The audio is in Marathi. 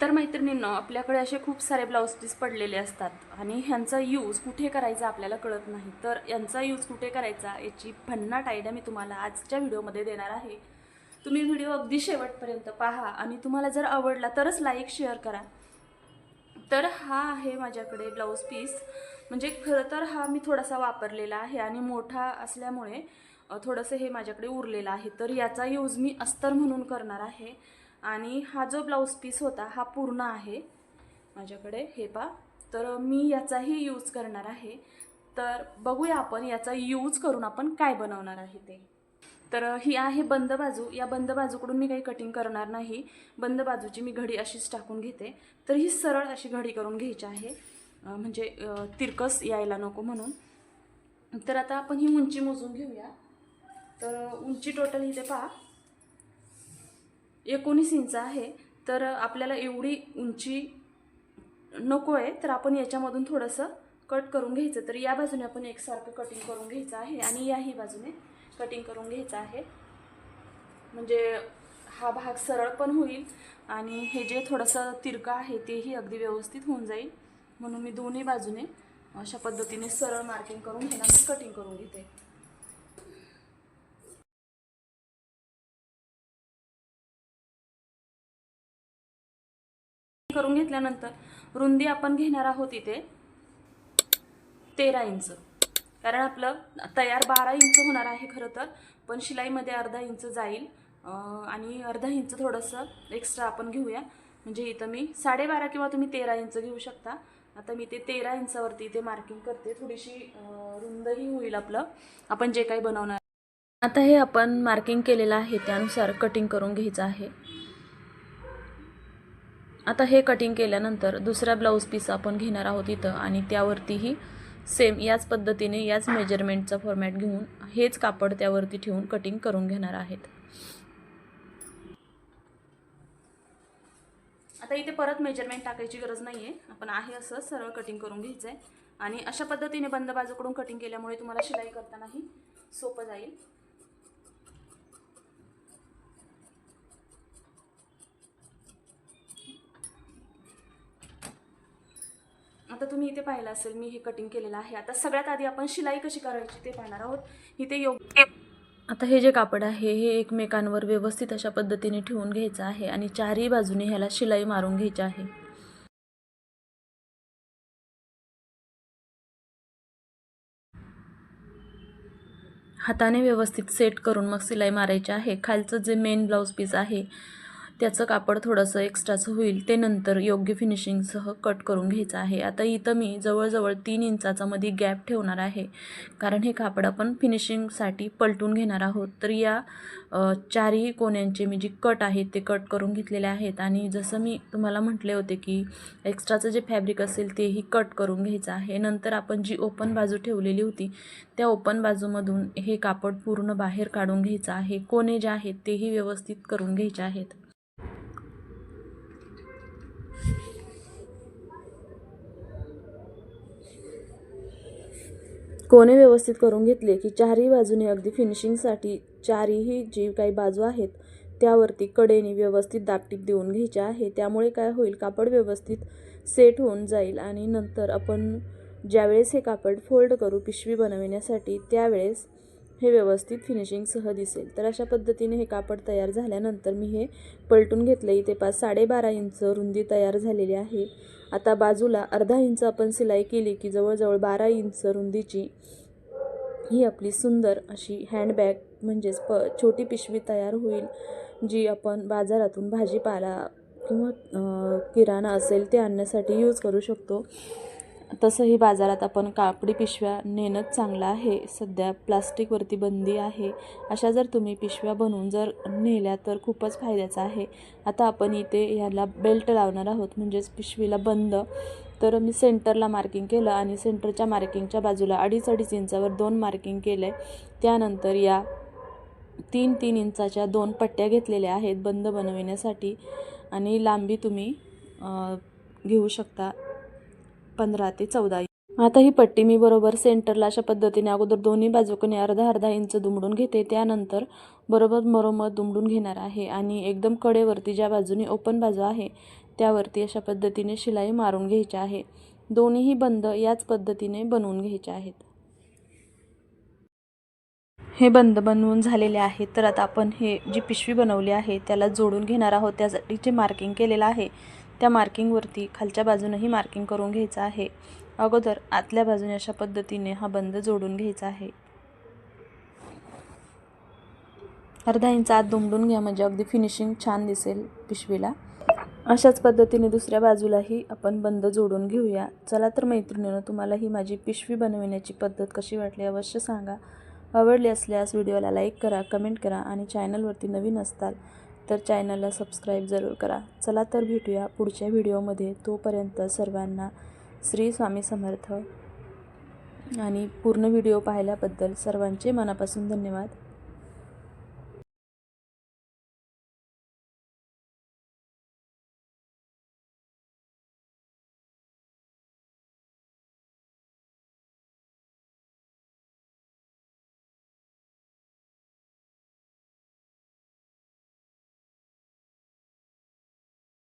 तर मैत्रिणींनो आपल्याकडे असे खूप सारे ब्लाऊज पीस पडलेले असतात आणि ह्यांचा यूज कुठे करायचा आपल्याला कळत नाही. तर यांचा यूज कुठे करायचा याची भन्नाट आयडिया मी तुम्हाला आजच्या व्हिडिओमध्ये देणार आहे. तुम्ही व्हिडिओ अगदी शेवटपर्यंत पहा आणि तुम्हाला जर आवडला तरच लाईक शेअर करा. तर हा आहे माझ्याकडे ब्लाऊज पीस म्हणजे खरं तर हा मी थोडासा वापरलेला आहे आणि मोठा असल्यामुळे थोडंसं हे माझ्याकडे उरलेलं आहे. तर याचा यूज मी अस्तर म्हणून करणार आहे. आणि हा जो ब्लाऊज पीस होता हा पूर्ण आहे माझ्याकडे. हे पा तर मी याचाही यूज करणार आहे. तर बघूया आपण याचा यूज करून आपण काय बनवणार आहे ते. तर ही आहे बंद बाजू. या बंद बाजूकडून मी काही कटिंग करणार नाही. बंद बाजूची मी घडी अशीच टाकून घेते. तर ही सरळ अशी घडी करून घ्यायची आहे. म्हणजे तिरकस यायला नको म्हणून. तर आता आपण ही उंची मोजून घेऊया. तर उंची टोटल इथे पहा. एकोणीस इंच आहे. तर आपल्याला एवढी उंची नको आहे. तर आपण याच्यामधून थोडंसं कट करून घ्यायचं. तर या बाजूने आपण एकसारखं कटिंग करून घ्यायचं आहे आणि याही बाजूने कटिंग करून घ्यायचं आहे. म्हणजे हा भाग सरळ पण होईल आणि हे जे थोडंसं तिरकं आहे तेही अगदी व्यवस्थित होऊन जाईल. म्हणून मी दोन्ही बाजूने अशा पद्धतीने सरळ मार्किंग करून घेणार मी कटिंग करून घेते. करून घेतल्यानंतर रुंदी आपण घेणार आहोत इथे तेरा इंच. कारण आपलं तयार बारा इंच होणार आहे खरं तर पण शिलाईमध्ये अर्धा इंच जाईल. आणि अर्धा इंच थोडंसं एक्स्ट्रा आपण घेऊया. म्हणजे इथं मी साडेबारा किंवा तुम्ही तेरा इंच घेऊ शकता. आता मी ते तेरा इंचावरती इथे मार्किंग करते. थोडीशी रुंदही होईल आपलं. आपण जे काही बनवणार. आता हे आपण मार्किंग केलेलं आहे त्यानुसार कटिंग करून घ्यायचं आहे. आता हे कटिंग केल्यानंतर दुसरा ब्लाऊज पीस आपण घेणार आहोत इथं आणि त्यावरतीही सेम याच पद्धतीने याच मेजरमेंटचा फॉर्मॅट घेऊन हेच कापड त्यावरती ठेवून कटिंग करून घेणार आहेत. आता इथे परत मेजरमेंट टाकायची गरज नाही आहे आपण आहे असं सरळ कटिंग करून घ्यायचं आहे आणि अशा पद्धतीने बंद बाजूकडून कटिंग केल्यामुळे तुम्हाला शिलाई करतानाही सोपं जाईल. आता तुम्ही इथे पाहिलं असेल मी हे कटिंग केलेलं आहे. आता सगळ्यात आधी आपण शिलाई कशी करायची ते पाहणार आहोत. इथे योग्य आता हे जे कापड आहे हे एकमेकांवर व्यवस्थित अशा पद्धतीने ठेवून घ्यायचं आहे आणि चारही बाजूने ह्याला शिलाई मारून घ्यायची आहे. हाताने व्यवस्थित सेट करून मग सिलाई मारायची आहे. खालचं जे मेन ब्लाऊज पीस आहे त्याचं कापड थोडंसं एक्स्ट्राचं होईल ते नंतर योग्य फिनिशिंगसह कट करून घ्यायचं आहे. आता इथं मी जवळजवळ तीन इंचाचा मध्ये गॅप ठेवणार आहे. कारण हे कापड आपण फिनिशिंगसाठी पलटून घेणार आहोत. तर या चारही कोण्यांचे मी जी कट आहेत ते कट करून घेतलेले आहेत. आणि जसं मी तुम्हाला म्हटले होते की एक्स्ट्राचं जे फॅब्रिक असेल तेही कट करून घ्यायचं आहे. नंतर आपण जी ओपन बाजू ठेवलेली होती त्या ओपन बाजूमधून हे कापड पूर्ण बाहेर काढून घ्यायचं आहे. कोणे जे आहेत तेही व्यवस्थित करून घ्यायचे आहेत. कोने व्यवस्थित करून घेतले की चारही बाजूने अगदी फिनिशिंगसाठी चारही जी काही बाजू आहेत त्यावरती कडेने व्यवस्थित दापटीप देऊन घ्यायचे आहे. त्यामुळे काय होईल कापड व्यवस्थित सेट होऊन जाईल आणि नंतर आपण ज्यावेळेस हे कापड फोल्ड करू पिशवी बनविण्यासाठी त्यावेळेस हे व्यवस्थित फिनिशिंगसह दिसेल. तर अशा पद्धतीने हे कापड तयार झाल्यानंतर मी हे पलटून घेतलं इथे पाच साडेबारा इंच रुंदी तयार झालेली आहे. आता बाजूला अर्धा इंच आपण सिलाई केली की जवळजवळ बारा इंच रुंदीची ही आपली सुंदर अशी हँडबॅग म्हणजेच प छोटी पिशवी तयार होईल जी आपण बाजारातून भाजीपाला किंवा किराणा असेल ते आणण्यासाठी यूज करू शकतो. तसंही बाजारात आपण कापडी पिशव्या नेणंच चांगलं आहे. सध्या प्लास्टिकवरती बंदी आहे. अशा जर तुम्ही पिशव्या बनवून जर नेल्या तर खूपच फायद्याचं आहे. आता आपण इथे ह्याला बेल्ट लावणार आहोत. म्हणजेच पिशवीला बंद. तर मी सेंटरला मार्किंग केलं आणि सेंटरच्या मार्किंगच्या बाजूला अडीच अडीच इंचावर दोन मार्किंग केलं आहे त्यानंतर या तीन तीन इंचाच्या दोन पट्ट्या घेतलेल्या आहेत बंद बनविण्यासाठी. आणि लांबी तुम्ही घेऊ शकता. पंधरा ते चौदा. आता ही पट्टी मी बरोबर सेंटरला अशा पद्धतीने अगोदर दोन्ही बाजूकडे अर्धा अर्धा इंच दुमडून घेते. त्यानंतर बरोबर मरोमत दुमडून घेणार आहे आणि एकदम कडेवरती ज्या बाजूने ओपन बाजू आहे त्यावरती अशा पद्धतीने शिलाई मारून घ्यायची आहे. दोन्हीही बंद याच पद्धतीने बनवून घ्यायचे आहेत. हे बंद बनवून झालेले आहे. तर आता आपण हे जी पिशवी बनवली आहे त्याला जोडून घेणार आहोत. त्यासाठी जे मार्किंग केलेलं आहे. त्या मार्किंगवरती खालच्या बाजूनही मार्किंग करून घ्यायचं आहे. अगोदर आतल्या बाजूने अशा पद्धतीने हा बंद जोडून घ्यायचा आहे. अर्धा इंच आत दुमडून घ्या म्हणजे अगदी फिनिशिंग छान दिसेल पिशवीला. अशाच पद्धतीने दुसऱ्या बाजूलाही आपण बंद जोडून घेऊया. चला तर मैत्रिणीनं तुम्हाला ही माझी पिशवी बनविण्याची पद्धत कशी वाटली अवश्य सांगा. आवडली असल्यास व्हिडिओला लाईक करा कमेंट करा आणि चॅनलवरती नवीन असताल तर चॅनलला सबस्क्राईब जरूर करा. चला तर भेटूया पुढच्या व्हिडिओमध्ये. तोपर्यंत सर्वांना श्री स्वामी समर्थ. आणि पूर्ण व्हिडिओ पाहिल्याबद्दल सर्वांचे मनापासून धन्यवाद.